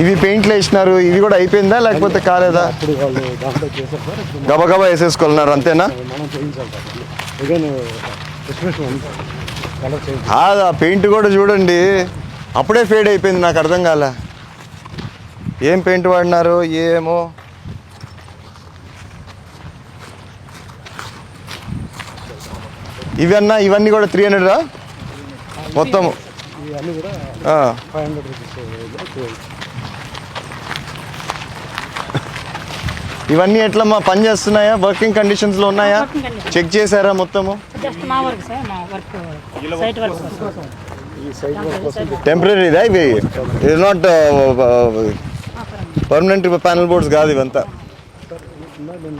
ఇవి పెయింట్లు వేసినారు ఇవి కూడా అయిపోయిందా లేకపోతే కాలేదా? గబగబా వేసేసుకున్నారు అంతేనా? కాదు పెయింట్ కూడా చూడండి. అప్పుడే ఫేడ్ అయిపోయింది నాకు అర్థం కాలే. ఏం పెయింట్ వాడినారు ఏమో. ఇవన్నా ఇవన్నీ కూడా త్రీ హండ్రెడా మొత్తం ఇవన్నీ ఇవన్నీ ఎట్లమ్మా పని చేస్తున్నాయా? వర్కింగ్ కండిషన్స్లో ఉన్నాయా? చెక్ చేశారా మొత్తము? జస్ట్ మా వర్క్ సార్ మా వర్క్ సైట్ వర్క్ సార్ ఈ సైడ్ వర్క్ కోసం టెంపరీదా ఇవి ఇది నాట్ పర్మనెంట్ ప్యానల్ బోర్డ్స్ కాదు ఇవంతా. లేదు.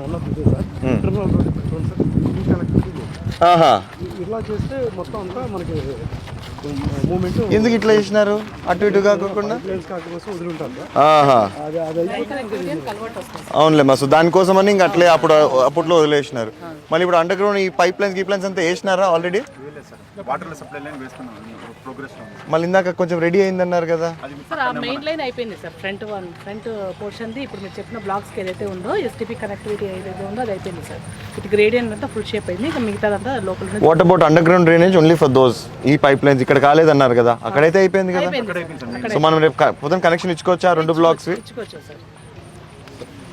ఆహా. ఇలా చేస్తే మొత్తం అంతా మనకి మూమెంట్ ఎందుకు ఇట్లా చేసినారు? అటు ఇటు కాకుండా? అవునులే మా సో దానికోసమని ఇంకా అట్లే అప్పుడు అప్పట్లో వదిలేసినారు. మళ్ళీ ఇప్పుడు అండర్ గ్రౌండ్ ఈ పైప్ లైన్స్ గీప్ లైన్స్ అంతా వేసినారా ఆల్రెడీ వాటర్ సప్లై లైన్ వేస్తున్నాం ప్రోగ్రెస్ మళ్ళీ ఇందాక కొంచెం రెడీ అయిందన్నారు కదా. సార్ ఆ మెయిన్ లైన్ అయిపోయింది సార్ ఫ్రంట్ వన్ ఫ్రంట్ పోర్షన్ది ఇప్పుడు మీరు చెప్పిన బ్లాక్స్కి ఏదైతే ఉందో ఎస్టీపీ కనెక్టివిటీ ఏదైతే ఉందో అది అయిపోయింది సార్. ఇటు గ్రేడియన్ అంతా ఫుల్ షేప్ అయింది ఇంకా మిగతాదంతా లోపల what about underground drainage only for those ఈ పైప్ లైన్స్ ఇక్కడ కాలేదన్నారు కదా అక్కడైతే అయిపోయింది కదా? సో మనం రేపు పొద్దున కనెక్షన్ ఇచ్చుకోవచ్చా ఆ రెండు బ్లాక్స్ ఇచ్చుకోవచ్చు సార్.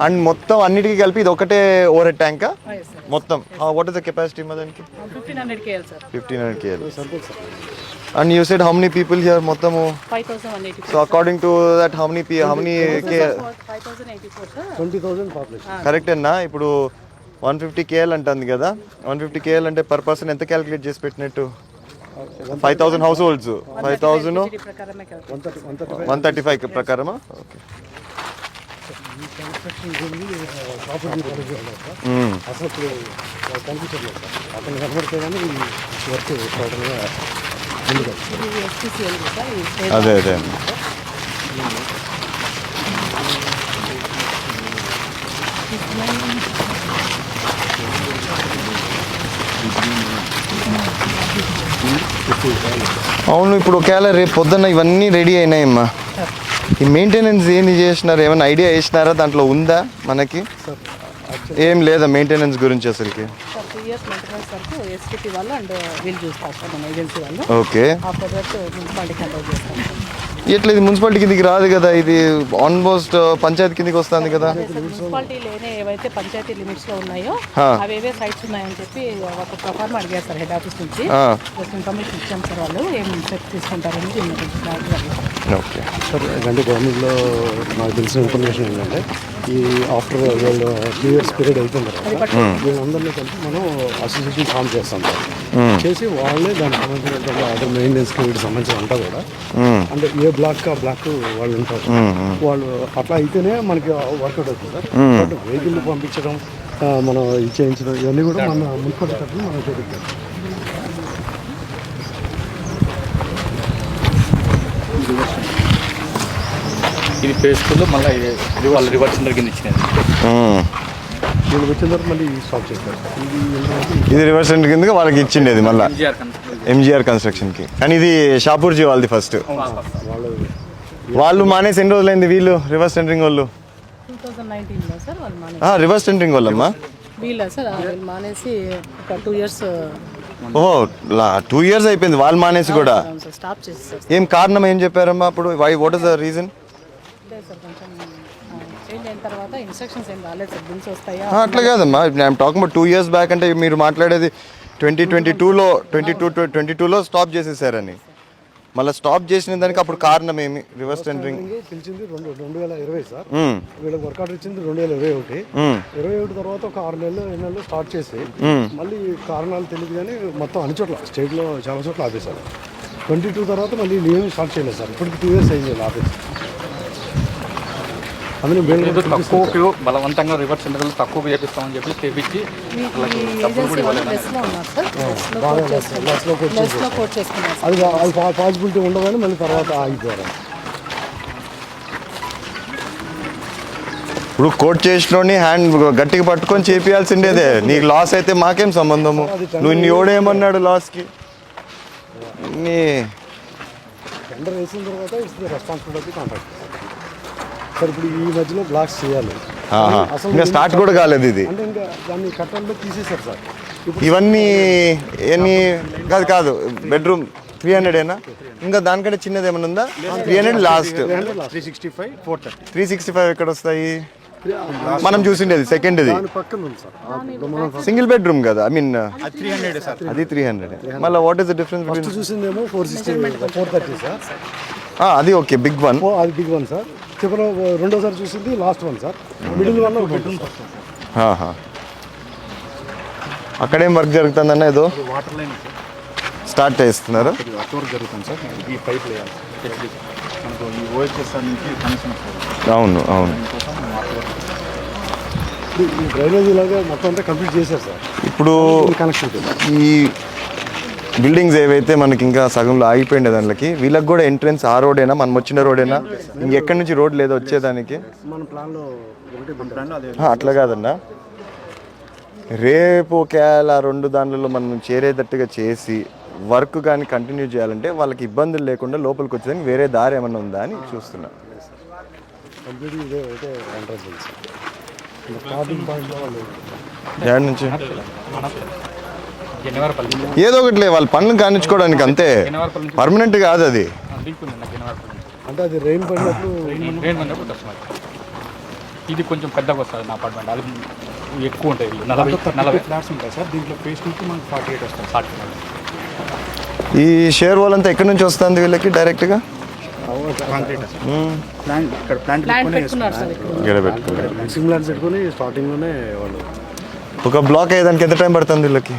అండ్ మొత్తం అన్నిటికీ కలిపి ఇది ఒకటే ఓవర్ హెడ్ ట్యాంక్ మొత్తం. వాట్ ఇస్ ద కెపాసిటీ మా దానికి fifteen hundred KL and you said how many people here eighty so according to that how many how many correct అన్నా? ఇప్పుడు వన్ ఫిఫ్టీ కేఎల్ అంటుంది కదా. వన్ ఫిఫ్టీ కేఎల్ అంటే per person ఎంత calculate చేసి పెట్టినట్టు? Five thousand households five thousand one thirty five ప్రకారమా okay sir అసలు కనిపించట్లేదు అతను కనబడితే కానీ వర్క్ టోటల్గా అదే అదే. అవును ఇప్పుడు ఒకవేళ రేపు పొద్దున్న ఇవన్నీ రెడీ అయినాయమ్మా. ఈ మెయింటెనెన్స్ ఏంది చేసినారు? ఏమైనా ఐడియా వేసినారా? దాంట్లో ఉందా మనకి? ఏం లేదా మెయింటెనెన్స్ గురించి అసలుకి? ఓకే ఎట్లా ఇది మున్సిపాలిటీ కిందికి రాదు కదా? ఇది ఆల్మోస్ట్ పంచాయతీ కిందికి వస్తుంది కదా? మున్సిపాలిటీ లేని ఏవైతే పంచాయతీ లిమిట్స్లో ఉన్నాయో ఆ. అవి ఏవే సైట్స్ ఉన్నాయని చెప్పి ఒక ప్రకారం అడిగారు సార్ హెడ్ ఆఫీస్ నుంచి. ఆ, జస్ట్ ఇన్ఫర్మేషన్ ఇచ్చాం సార్ వాళ్ళు. ఏం స్టెప్ తీసుకుంటారని. ఓకే. సార్ అంటే గవర్నమెంట్లో నాకు తెలిసిన ఇన్ఫర్మేషన్ ఏంటంటే ఈ ఆఫ్టర్ వీళ్ళు టూ ఇయర్స్ పీరియడ్ అయిపోయిన తర్వాత వీళ్ళందరినీ కలిపి మనం అసోసియేషన్ ఫామ్ చేస్తాం. సార్ చేసి వాళ్ళే దానికి సంబంధించిన అదర్ మెయింటెనెన్స్కి వీటికి సంబంధించిన అంతా కూడా అంటే ఏ బ్లాక్ ఆ బ్లాక్ వాళ్ళు ఉంటారు. వాళ్ళు అట్లా అయితేనే మనకి వర్కౌట్ అవుతుంది. సార్ బట్ వెహికల్ పంపించడం మనం ఇది చేయించడం ఇవన్నీ కూడా మన మున్సిపల్ తరఫున మనం జరుగుతుంది ఇది పేస్కుల్లో మళ్ళీ ఇది వాళ్ళ రివర్స్ సెంటర్ కింద ఇచ్చినది మ్మ్. వీళ్ళు వచ్చిన తర్వాత మళ్ళీ స్టాప్ చేస్తారు ఇది రివర్స్ సెంటర్ కిందకి వాళ్ళకి ఇచ్చిండేది మళ్ళీ. ఎంజిఆర్ కన్స్ట్రక్షన్ ఎంజిఆర్ కన్స్ట్రక్షన్కి కానీ ఇది షాపూర్జీ వాళ్ళది ఫస్ట్ వాళ్ళు వాళ్ళు మానేసి ఎన్ని రోజులైంది వీళ్ళు రివర్స్ సెంటరింగ్ వాళ్ళు? రివర్స్ సెంటరింగ్ వాళ్ళమ్మా? వీళ్ళ సార్? వీళ్ళు మానేసి ఒక టూ ఇయర్స్ ఓహో టూ ఇయర్స్ అయిపోయింది. వాళ్ళు మానేసి కూడా. స్టాప్ చేసి ఏం కారణం ఏం చెప్పారమ్మా అప్పుడు? Why what is the reason లేదు సార్ కొంచెం చేంజ్ అయిన తర్వాత ఇన్స్ట్రక్షన్స్ ఏం రాలేదు సార్ బిల్స్ వస్తాయా? అట్లా కాదమ్మా. I'm talking about two years back అంటే మీరు మాట్లాడేది ట్వంటీ ట్వంటీ టూలో ట్వంటీ టూ ట్వంటీ టూలో స్టాప్ చేసేసారని. మళ్ళీ స్టాప్ చేసిన దానికి అప్పుడు కారణం ఏమి? రివర్స్ టెండరింగ్ పిలిచింది రెండు రెండు వేల ఇరవై సార్. వీళ్ళకి వర్క్ ఆర్డర్ ఇచ్చింది రెండు వేల ఇరవై ఒకటి. ఇరవై ఒకటి తర్వాత ఒక ఆరు నెలలు ఏడు నెలలు స్టార్ట్ చేసి మళ్ళీ కారణాలు తెలియదు కానీ మొత్తం అన్ని చోట్ల స్టేట్లో చాలా చోట్ల ఆపేశారు. ట్వంటీ టూ తర్వాత మళ్ళీ ఏమి స్టార్ట్ చేయలేదు సార్. ఇప్పటికి టూ ఇయర్స్ అయింది ఆపేసి ఏదో తక్కువకి బలవంతంగా రివర్స్ సెంటర్లో తక్కువ చేపిస్తామని చెప్పి చేపించి సార్? అది అది పాసిబిలిటీ ఉండదని మళ్ళీ తర్వాత ఆగిపోయారు. ఇప్పుడు కోట్ చేసినోని హ్యాండ్ గట్టిగా పట్టుకొని చేపియాల్సిండేదే. నీకు లాస్ అయితే మాకేం సంబంధము? నువ్వు నీ ఓడేమన్నాడు లాస్కి నీ టెండర్ వేసిన తర్వాత రెస్పాన్సిబిలిటీ కాంట్రాక్ట్ సార్ ఇప్పుడు ఈ మధ్యలో బ్లాక్స్ చేయాలి. ఇంకా స్టార్ట్ కూడా కాలేదు ఇది. అంటే ఇంకా దాన్ని కట్టడంలో తీసేశారు సార్. ఇవన్నీ ఎన్ని కాదు కాదు. బెడ్రూమ్ త్రీ హండ్రెడ్ ఏనా? ఇంకా దానికంటే చిన్నది ఏమైనా ఉందా? Three hundred last three sixty five four thirty three sixty five ఎక్కడ వస్తాయి మనం చూసిండేది ఇప్పుడు మనం సింగిల్ బెడ్రూమ్ కదా? ఐ మీన్ అది త్రీ హండ్రెడ్ సార్. అది త్రీ హండ్రెడ్ మళ్ళీ what is the difference first between చూసిందేమో four sixty four thirty sir. అది ఓకే బిగ్ వన్ ఓ అది బిగ్ వన్ సార్. చివరి రెండోసారి చూసింది last one sir. Middle one ఒక బెడ్రూమ్ అక్కడేం వర్క్ జరుగుతుందన్న ఏదో వాటర్ లైన్ సార్ స్టార్ట్ చేస్తున్నారు. ఇది అటు వరకు జరుగుతుంది సార్ ఈ పైప్ వేయాలి హెచ్డి మనకు ఈ ఓహెచ్ఎస్ నుంచి కనెక్షన్ వస్తుంది. అవును అవును. దీనికోసం వాటర్ వర్క్ ఈ డ్రైనేజ్ ఇలాగే మొత్తం అంతా కంప్లీట్ చేశారు సార్ ఇప్పుడు కనెక్షన్ ఈ బిల్డింగ్స్ ఏవైతే మనకి ఇంకా సగంలో ఆగిపోయిండే దానికి వీళ్ళకి కూడా ఎంట్రెన్స్ ఆ రోడేనా? మనం వచ్చిన రోడేనా? ఇంకెక్కడి నుంచి రోడ్ లేదా వచ్చేదానికి? అట్లా కాదన్నా. రేపు ఒకవేళ రెండు దాంట్లో మనం చేరేటట్టుగా చేసి వర్క్ కానీ కంటిన్యూ చేయాలంటే వాళ్ళకి ఇబ్బందులు లేకుండా లోపలికి వచ్చేదానికి వేరే దారి ఏమన్నా ఉందా అని చూస్తున్నా. నుంచి. ఏదో ఒకటి వాళ్ళ పనులు కానిచ్చుకోవడానికి అంతే. పర్మనెంట్ కాదు అది అంటే అది రెయిన్ పడినప్పుడు ఇది కొంచెం పెద్దగా వస్తుంది నా అపార్ట్మెంట్ అది ఎక్కువ ఉంటాయి. నలభై నలభై. ఫ్లాట్స్ ఉంటాయి సార్. దీంట్లో నుంచి మనకు ఫార్టీ ఎయిట్ వస్తుంది ఫార్టీ ఈ షేర్ వాళ్ళంతా ఎక్కడి నుంచి వస్తుంది వీళ్ళకి డైరెక్ట్గా కాంక్రీట్ సార్ ప్లాంట్ ఇక్కడ ప్లాంట్ ప్లాంట్ పెట్టుకునే పెట్టుకున్నారు సార్ ఇక్కడ. గడబెట్టుకున్నారు సిమ్లాన్స్ పెట్టుకొని స్టార్టింగ్లోనే వాళ్ళు. ఒక బ్లాక్ అయ్యేదానికి ఎంత టైం పడుతుంది వీళ్ళకి?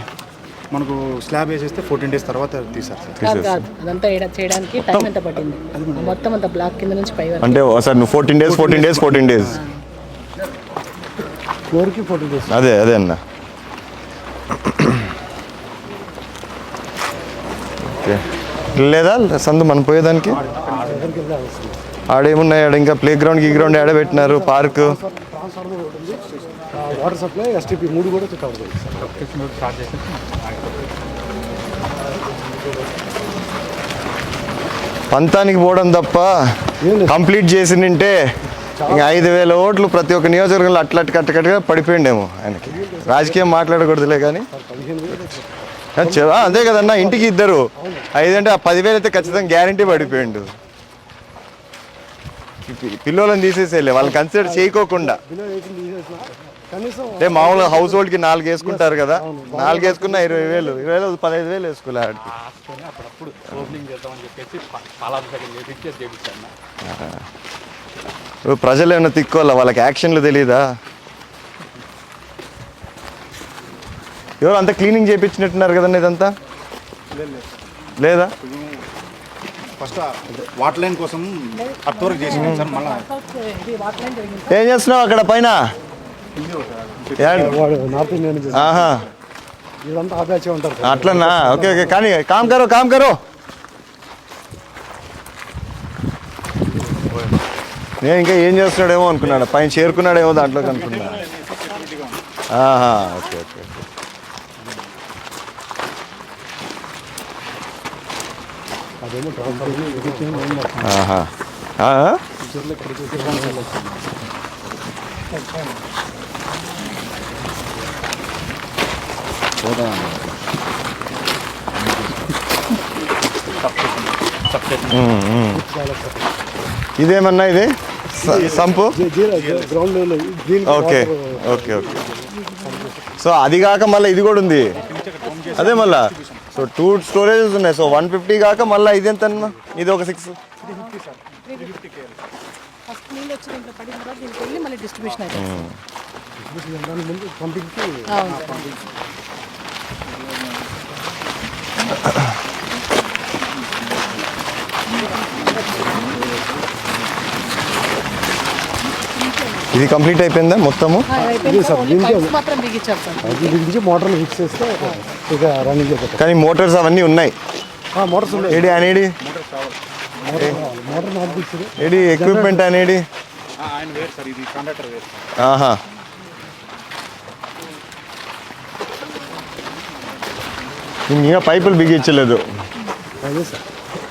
మనకు స్లాబ్ వేసేస్తే ఫోర్టీన్ డేస్ తర్వాత తీసారు సార్. కాదు కాదు. అదంతా ఏడ- చేయడానికి టైం ఎంత పట్టింది? మొత్తం అంత బ్లాక్ కింద నుంచి పై వరకు. అంటే సార్ నువ్వు fourteen days fourteen days fourteen days ఫ్లోర్కి అదే అదే అన్న. ఓకే. లేదా సందు మనం పోయేదానికి? ఆడేమున్నాయి ఆడ ఇంకా ప్లే గ్రౌండ్ గీ గ్రౌండ్ ఆడ పెట్టినారు? పార్క్? ట్రాన్స్ఫార్మర్ ఒకటి ఉంది. వాటర్ సప్లై ఎస్టీపీ మూడు కూడా కవర్ పంతానికి పోవడం తప్ప. కంప్లీట్ చేసి నింటే ఇంకా ఐదు వేల ఓట్లు ప్రతి ఒక్క నియోజకవర్గంలో అట్లా కట్టకట్టుగా పడిపోయిండేమో ఆయనకి. రాజకీయం మాట్లాడకూడదులే కానీ. అంతే కదన్నా ఇంటికి ఇద్దరు. ఐదంటే ఆ పదివేలు అయితే ఖచ్చితంగా గ్యారంటీ పడిపోయిండు. పిల్లోలను తీసేసేలే వాళ్ళని కన్సిడర్ చేయకోకుండా. అంటే మామూలుగా హౌస్ హోల్డ్కి నాలుగు వేసుకుంటారు కదా నాలుగు వేసుకున్న ఇరవై వేలు ఇరవై వేలు పదహైదు వేలు వేసుకోలే అప్పుడప్పుడు ఇప్పుడు ప్రజలు ఏమైనా తిక్కోవాలా? వాళ్ళకి యాక్షన్లు తెలియదా ఎవరు అంతా క్లీనింగ్ చేయించినట్టున్నారు కదండి ఇదంతా? లేదా ఫస్ట్ వాటర్ లైన్ కోసం అటు వరకు చేసినాం సార్ మళ్ళీ. ఇది వాటర్ లైన్ జరిగింది ఏం చేస్తున్నావు అక్కడ పైన ఆహా. సార్. అట్లనా? Okay okay. కానీ కామ్ కరో కామ్ కరో. నేను ఇంకా ఏం చేస్తున్నాడేమో అనుకున్నాడు పైన చేరుకున్నాడేమో దాంట్లోకి అనుకున్నా ఆహా ఓకే ఓకే ఓకే అదేమో ట్రాన్స్ఫార్మర్ ఆహా ఆ? ఉమ్, ఉమ్. ఇదేమన్నా ఇది? Sump? Okay okay okay. So అది కాక మళ్ళీ ఇది కూడా ఉంది. అదే మళ్ళా? సో టూ స్టోరేజెస్ ఉన్నాయి సో వన్ ఫిఫ్టీ కాక మళ్ళీ ఇది ఎంత అన్న? ఇది ఒక సిక్స్ ఫస్ట్ నీళ్ళు వచ్చి దీంట్లో పడిన తర్వాత దీనికి వెళ్ళి మళ్ళీ డిస్ట్రిబ్యూషన్ అవుతుంది దాని ముందు పంపింగ్కి అవును సార్ ఇది కంప్లీట్ అయిపోయిందా మొత్తము? మోటార్లు ఫిక్స్ చేస్తే ఇక రన్నింగ్ కానీ మోటార్స్ అవన్నీ ఉన్నాయి. మోటార్స్ ఉన్నాయి. ఏడి అనేది ఏడి? ఎక్విప్మెంట్ అనేది ఆహా. ఇంకా పైపులు బిగించలేదు. సార్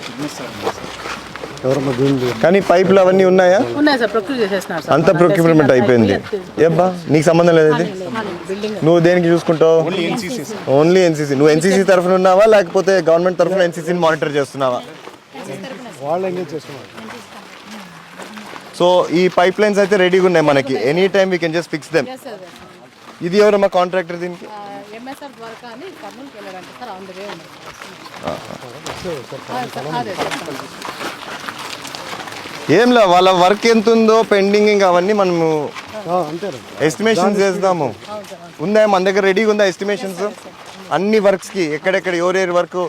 బిజినెస్ సార్ ఎవరమ్మా దీన్ని కానీ పైపులు అవన్నీ ఉన్నాయా ఉన్నాయి సార్ ప్రొక్యూర్ చేసేస్తున్నారు సార్ అంత ప్రొక్యూర్మెంట్ అయిపోయింది ఏబ్బా నీకు సంబంధం లేదు ఇది బిల్డింగ్ నువ్వు దేనికి చూసుకుంటావు ఓన్లీ ఎన్సీసీ నువ్వు ఎన్సీసీ తరఫున ఉన్నావా లేకపోతే గవర్నమెంట్ తరఫున ఎన్సీసీని మానిటర్ చేస్తున్నావా సో ఈ పైప్ లైన్స్ అయితే రెడీగా ఉన్నాయి మనకి any time we can just fix them ఇది ఎవరమ్మా కాంట్రాక్టర్ దీనికి ఏంలా ఏం వాళ్ళ వర్క్ ఎంత ఉందో పెండింగ్ అవన్నీ మనము ఎస్టిమేషన్స్ చేద్దాము ఉందా మన దగ్గర రెడీగా ఉందా ఎస్టిమేషన్స్ అన్ని వర్క్స్కి ఎక్కడెక్కడ ఎవరెవరి వర్క్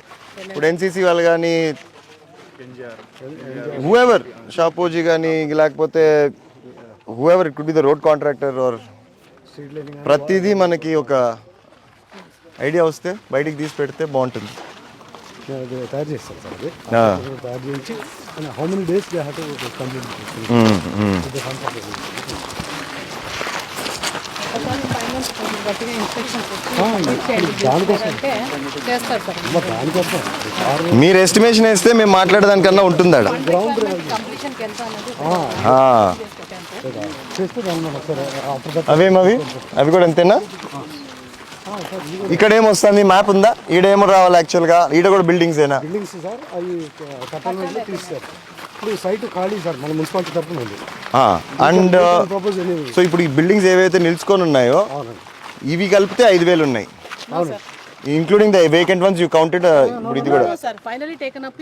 ఇప్పుడు ఎన్సీసీ వాళ్ళు కానీ హూఎవర్ షాపోజీ కానీ లేకపోతే whoever it could be the road contractor or ప్రతిదీ మనకి ఒక ఐడియా వస్తే బయటికి తీసి పెడితే బాగుంటుంది. తయారు సార్ అది తయారు చేయించి how many days they have to complete మీరు ఎస్టిమేషన్ వేస్తే మేము మాట్లాడేదానికన్నా ఉంటుంది అవేమవి? అవి కూడా అంతేనా? ఇక్కడ ఏమొస్తుంది మ్యాప్ ఉందా? ఈడేమో రావాలి యాక్చువల్గా. ఈడ కూడా బిల్డింగ్స్ ఏనా? బిల్డింగ్స్ సార్ అవి కట్టాలంటే తీస్తారు. ఇప్పుడు సైట్ ఖాళీ సార్ మన మున్సిపాలిటీ తరఫున ఉంది. అండ్ సో ఇప్పుడు ఈ బిల్డింగ్స్ ఏవైతే నిల్చుకొని ఉన్నాయో ఇవి కలిపితే ఐదు వేలు ఉన్నాయి. Including the vacant ones you counted ఇప్పుడు ఇది కూడా sir finally taken up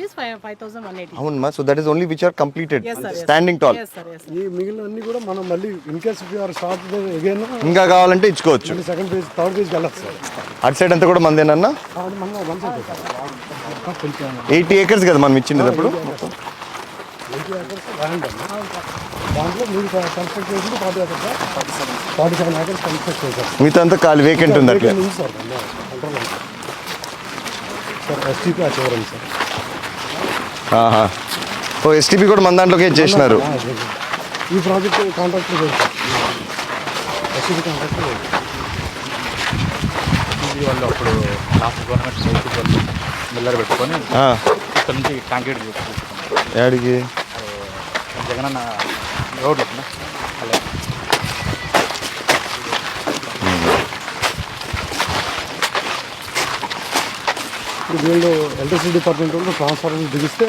one eighty అవును మా so that is only which are completed Yes, sir, yes. Standing tall yes sir yes ఈ మిగిలిన అన్ని కూడా మనం మళ్ళీ in case or start again ఇంకా కావాలంటే ఇచ్చుకోవచ్చు. సెకండ్ పేజ్ థర్డ్ పేజ్కి వెళ్ళచ్చు సార్ అటు సైడ్ అంతా కూడా మందేనన్నా అది మన మన సైడ్ సార్ కొంచెం ఎయిటీ ఏకర్స్ కదా మనం ఇచ్చింది అప్పుడు? ఎయిటీ ఏకర్స్ ల్యాండ్ అన్న దాంట్లో మీరు కన్స్ట్రక్ట్ చేసింది forty acres forty seven acres construct చేశారు. మిగతా అంతా ఖాళీ వేకెంట్ ఉంది అట్లా ఉంది. సార్ కంట్రోల్ సార్ ఎస్టీపీ ఆ సార్. ఆహా. ఓ ఎస్టీపీ కూడా మన దాంట్లోకి చేసినారు. ఈ ప్రాజెక్ట్ కాంట్రాక్టర్ ఎస్టీపీ కాంట్రాక్టర్ వాళ్ళు అప్పుడు లాస్ట్ గవర్నమెంట్ మిల్లర్ పెట్టుకొని ఆ, ఇక్కడ నుంచి కాంక్రీట్ చేసుకుంటాం యాడికి? జగనన్న అలా ఇప్పుడు వీళ్ళు ఎలక్ట్రిసిటీ డిపార్ట్మెంట్ వాళ్ళు ట్రాన్స్ఫార్మర్ బిగిస్తే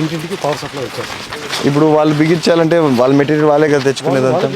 ఇంటింటికి పవర్ సప్లై వచ్చేస్తుంది. ఇప్పుడు వాళ్ళు బిగించాలంటే వాళ్ళ మెటీరియల్ వాళ్ళే కదా తెచ్చుకునేదంతా?